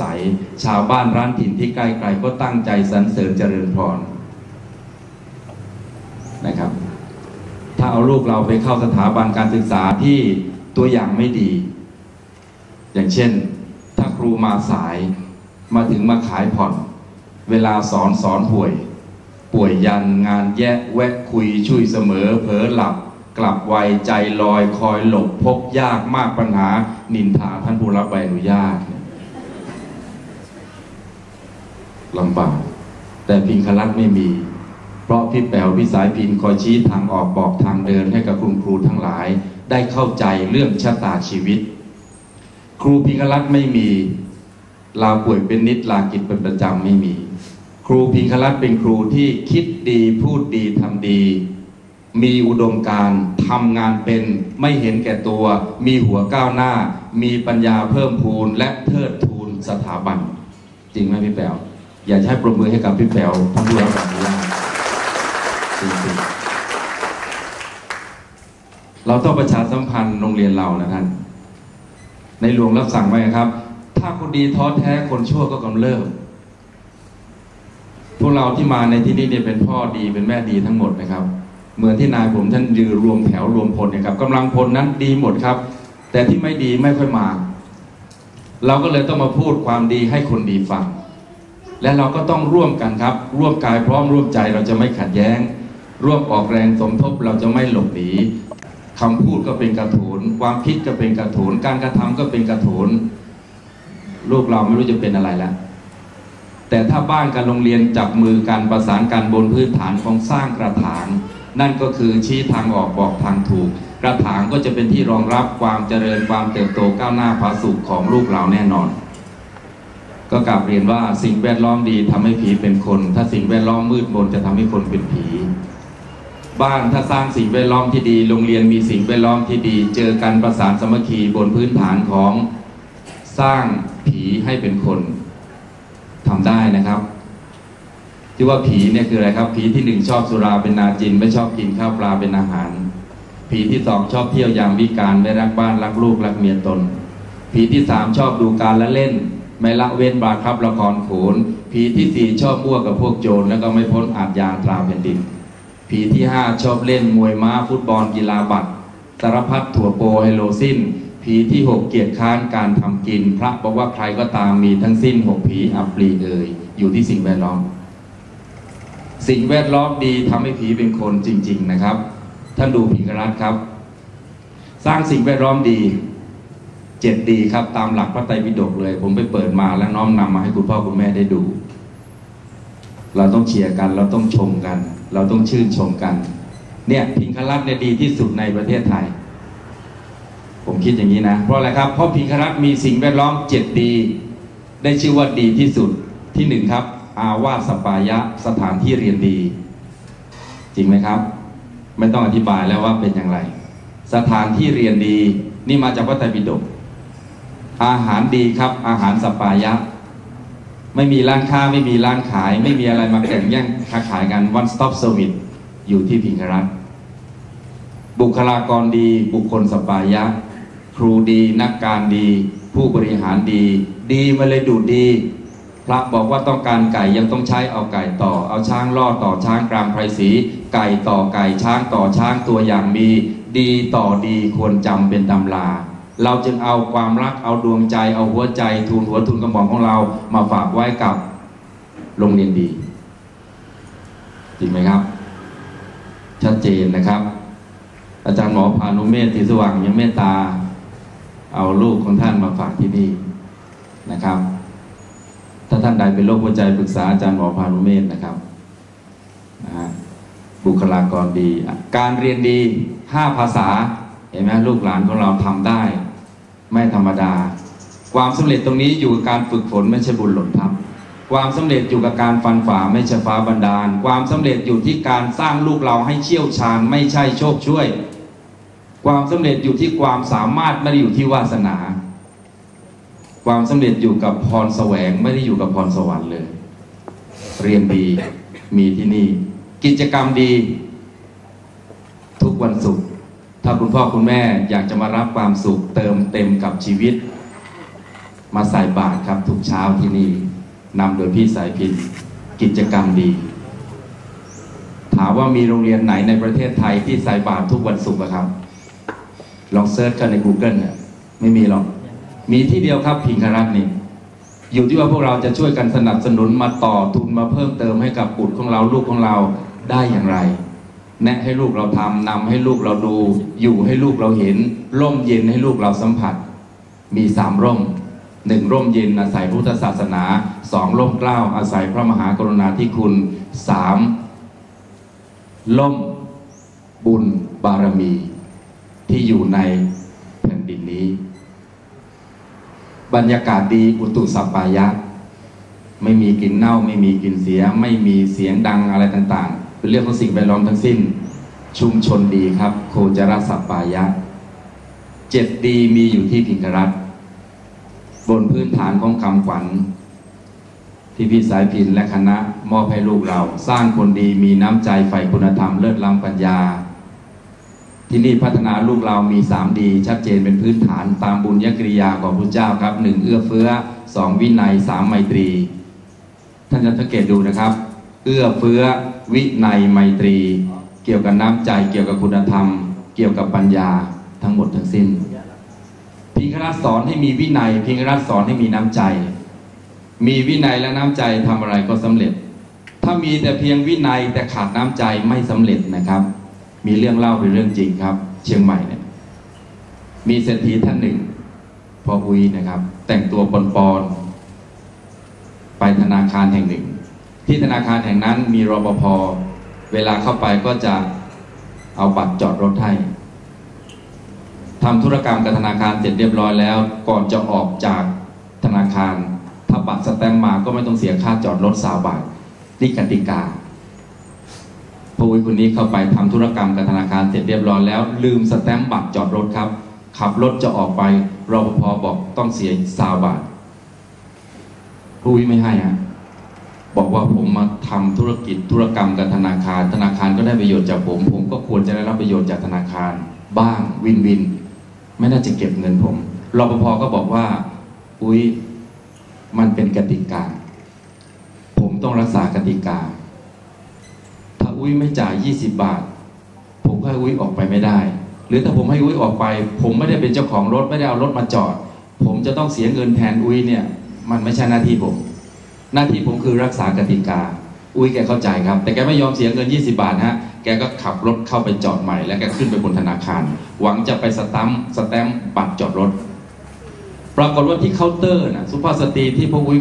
ใสชาวบ้านร้านถิ่นที่ใกล้ๆก็ตั้งใจสรรเสริญเจริญพรนะครับ ถ้าเอาลูกเราไปเข้าสถาบันการศึกษาที่ตัวอย่างไม่ดี อย่างเช่น ถ้าครูมาสายมาถึงมาขายผ่อน เวลาสอนสอนป่วย ป่วยยันงานแยะแวะคุยช่วยเสมอเผลอหลับ กลับไวใจลอยคอยหลบพบยากมากปัญหานินทาท่านผู้รับใบอนุญาตเนี่ย ลำบากแต่พิงคลักษ์ไม่มี เพราะพี่แป๋วพี่สายพินคอยชี้ทางออกบอกทางเดินให้กับคุณครูทั้งหลาย ได้เข้าใจเรื่องชะตาชีวิต ครูพิงคลักษ์ไม่มี ลาป่วยเป็นนิดลากิจเป็นประจำไม่มี ครูพิงคลัตเป็นครูที่คิดดีพูดดีทำดี มีอุดมการทำงานเป็นไม่เห็นแก่ตัว มีหัวก้าวหน้า มีปัญญาเพิ่มพูนและเทิดทูนสถาบัน จริงไหมพี่แป๋ว อยากให้ปรบมือให้กับพี่แป๋วท่านผู้รับการอนุญาตจริงๆเราต้องประชาสัมพันธ์โรงเรียนเรานะท่าน ในหลวงรับสั่งไว้ครับ ถ้าคนดีท้อแท้คนชั่วก็กำเริบพวกเราที่มาในที่นี้เนี่ยเป็นพ่อดีเป็นแม่ดีทั้งหมดนะครับ เหมือนที่นายผมท่านยืนรวมแถวรวมพลนี่ยครับกำลังพลนั้นดีหมดครับ แต่ที่ไม่ดีไม่ค่อยมา เราก็เลยต้องมาพูดความดีให้คนดีฟัง และเราก็ต้องร่วมกันครับ ร่วมกายพร้อมร่วมใจเราจะไม่ขัดแย้ง ร่วมออกแรงสมทบเราจะไม่หลบหนีคำพูดก็เป็นกระโถนความคิดก็เป็นกระโถนการกระทำก็เป็นกระโถนลูกเราไม่รู้จะเป็นอะไรแล้วแต่ถ้าบ้านกับโรงเรียนจับมือกันประสานกันบนพื้นฐานของสร้างกระถาง นั่นก็คือชี้ทางออกบอกทางถูก กระถางก็จะเป็นที่รองรับความเจริญความเติบโตก้าวหน้าผาสุขของลูกเราแน่นอน ก็กลับเรียนว่าสิ่งแวดล้อมดีทำให้ผีเป็นคน ถ้าสิ่งแวดล้อมมืดมนจะทำให้คนเป็นผี บ้านถ้าสร้างสิ่งแวดล้อมที่ดี โรงเรียนมีสิ่งแวดล้อมที่ดี เจอกันประสานสมัคคีบนพื้นฐานของสร้างผีให้เป็นคนทำได้นะครับที่ว่าผีเนี่ยคืออะไรครับ ผีที่หนึ่งชอบสุราเป็นนาจิน ไม่ชอบกินข้าวปลาเป็นอาหาร ผีที่สองชอบเที่ยวยามวิการไม่รักบ้านรักลูกรักเมียตน ผีที่สามชอบดูการละเล่น ไม่ละเว้นบาครับละครโขนผีที่สี่ชอบมั่วกับพวกโจรแล้วก็ไม่พ้นอาจยางตราแผ่นดินผีที่ห้าชอบเล่นมวยม้าฟุตบอลกีฬาบัตรสารพัดถั่วโปไฮโลซินผีที่หกเกียรติค้านการทำกิน พระบอกว่าใครก็ตามมีทั้งสิ้นหกผีอัปรีเอ่ยอยู่ที่สิ่งแวดล้อม สิ่งแวดล้อมดีทำให้ผีเป็นคนจริง ๆนะครับ ท่านดูผีกรัตครับ สร้างสิ่งแวดล้อมดี เจ็ดดีครับ ตามหลักพระไตรปิฎกเลย ผมไปเปิดมาแล้วน้อมนำมาให้คุณพ่อคุณแม่ได้ดู เราต้องเชียร์กัน เราต้องชมกัน เราต้องชื่นชมกัน เนี่ยพิงครัตเนี่ยดีที่สุดในประเทศไทย ผมคิดอย่างนี้นะ เพราะอะไรครับ เพราะพิงครัตมีสิ่งแวดล้อมเจ็ดดี ได้ชื่อว่าดีที่สุดที่หนึ่งครับ อาวาสปายะสถานที่เรียนดี จริงไหมครับ ไม่ต้องอธิบายแล้วว่าเป็นอย่างไร สถานที่เรียนดี นี่มาจากพระไตรปิฎก อาหารดีครับ อาหารสปายะ ไม่มีร้านค้าไม่มีร้านขาย ไม่มีอะไรมาแข่งแย่งค้าขายกัน one stop service อยู่ที่พิงครัตบุคลากรดี บุคคลสปายะ ครูดีนักการดี ผู้บริหารดี ดีมาเลยดูดี พระบอกว่าต้องการไก่ยังต้องใช้เอาไก่ต่อ เอาช้างล่อต่อช้างกลางไพรศรีไก่ต่อไก่ช้างต่อช้างตัวอย่างมี ดีต่อดีควรจำเป็นตำรา เราจึงเอาความรักเอาดวงใจ เอาหัวใจทุนหัวทุนกระหม่อมของเรามาฝากไว้กับโรงเรียนดี จริงไหมครับ ชัดเจนนะครับ อาจารย์หมอพานุเมธสีสว่างยังเมตตา เอาลูกของท่านมาฝากที่นี่นะครับ ถ้าท่านใดเป็นโรคหัวใจปรึกษาอาจารย์หมอพานุเมธนะครับนะฮะบุคลากรดี การเรียนดีห้าภาษา เห็นไหมลูกหลานของเราทำได้ ไม่ธรรมดา ความสำเร็จตรงนี้อยู่กับการฝึกฝนไม่ใช่บุญหล่นทับ ความสำเร็จอยู่กับการฟันฝ่าไม่ใช่ฟ้าบันดาล ความสำเร็จอยู่ที่การสร้างลูกเราให้เชี่ยวชาญไม่ใช่โชคช่วย ความสำเร็จอยู่ที่ความสามารถไม่ได้อยู่ที่วาสนา ความสำเร็จอยู่กับพรแสวงไม่ได้อยู่กับพรสวรรค์เลย เรียนดีมีที่นี่ กิจกรรมดี ทุกวันศุกร์าคุณพ่อคุณแม่อยากจะมารับความสุขเติมเต็มกับชีวิต มาใส่บาตรครับทุกเช้าที่นี่นำโดยพี่สายพินกิจกรรมดี ถามว่ามีโรงเรียนไหนในประเทศไทยที่ใส่บาตรทุกวันศุกร์อครับ ลองเซิร์ชกันใน Google เนี่ยไม่มีหรอก มีที่เดียวครับพิงครัตน์นี่อยู่ที่ว่าพวกเราจะช่วยกันสนับสนุนมาต่อทุนมาเพิ่มเติมให้กับบุตรของเราลูกของเราได้อย่างไร แนะให้ลูกเราทำนำให้ลูกเราดู อยู่ให้ลูกเราเห็น ร่มเย็นให้ลูกเราสัมผัส มีสามร่มหนึ่งร่มเย็นอาศัยพุทธศาสนาสองร่มเกล้าอาศัยพระมหากรุณาธิคุณสามล่มบุญบารมีที่อยู่ในแผ่นดินนี้ บรรยากาศดีอุตุสัปายะ ไม่มีกลิ่นเน่า ไม่มีกลิ่นเสีย ไม่มีเสียงดังอะไรต่างๆ เป็นเรื่องของสิ่งแวดล้อมทั้งสิ้น ชุมชนดีครับ โคจรสัปปายะเจ็ดดีมีอยู่ที่พิงครัตน์บนพื้นฐานของคำขวัญ ที่พี่สายพินและคณะมอบให้ลูกเรา สร้างคนดีมีน้ำใจใฝ่คุณธรรมเลิศล้ำปัญญา ที่นี่พัฒนาลูกเรามีสามดีชัดเจนเป็นพื้นฐานตามบุญญกริยาของพระเจ้าครับหนึ่งเอื้อเฟื้อสองวินัยสามไมตรี ท่านจะสังเกตดูนะครับ เอื้อเฟื้อ วินัยไมตรี เกี่ยวกับน้ำใจเกี่ยวกับคุณธรรม เกี่ยวกับปัญญาทั้งหมดทั้งสิ้น พิงครัตน์สอนให้มีวินัย พิงครัตน์สอนให้มีน้ำใจ มีวินัยและน้ำใจทำอะไรก็สำเร็จ ถ้ามีแต่เพียงวินัยแต่ขาดน้ำใจไม่สำเร็จนะครับ มีเรื่องเล่าเป็นเรื่องจริงครับ เชียงใหม่เนี่ยมีเศรษฐีท่านหนึ่งพออุ้ยนะครับ แต่งตัวปนๆไปธนาคารแห่งหนึ่ง ที่ธนาคารแห่งนั้นมีรปภเวลาเข้าไปก็จะเอาบัตรจอดรถให้ทำธุรกรรมกับธนาคารเสร็จเรียบร้อยแล้ว ก่อนจะออกจากธนาคาร ถ้าบัตรสแตมป์มาก็ไม่ต้องเสียค่าจอดรถสาวบาทนี่กติกาผู้วิคนนี้เข้าไปทำธุรกรรมกับธนาคารเสร็จเรียบร้อยแล้ว ลืมสแตมป์บัตรจอดรถครับ ขับรถจะออกไปรปภบอกต้องเสียสาวบาทผู้วิไม่ให้ฮะ บอกว่าผมมาทำธุรกิจธุรกรรมกับธนาคาร ธนาคารก็ได้ประโยชน์จากผม ผมก็ควรจะได้รับประโยชน์จากธนาคาร บ้างวินวิน ไม่น่าจะเก็บเงินผมรปภก็บอกว่า อุ้ยมันเป็นกติกา ผมต้องรักษากติกา ถ้าอุ้ยไม่จ่าย 20 บาท ผมก็ให้อุ้ยออกไปไม่ได้ หรือถ้าผมให้อุ้ยออกไป ผมไม่ได้เป็นเจ้าของรถไม่ได้เอารถมาจอด ผมจะต้องเสียเงินแทนอุ้ยเนี่ย มันไม่ใช่หน้าที่ผม หน้าที่ผมคือรักษากติกา อุ้ยแกเข้าใจครับ แต่แกไม่ยอมเสียเงิน 20 บาทฮะ แกก็ขับรถเข้าไปจอดใหม่ แล้วแกขึ้นไปบนธนาคาร หวังจะไปสตัมสแตมป์บัตรจอดรถ ปรากฏว่าที่เคาน์เตอร์นะสุภาพสตรีที่พวกอุ้ย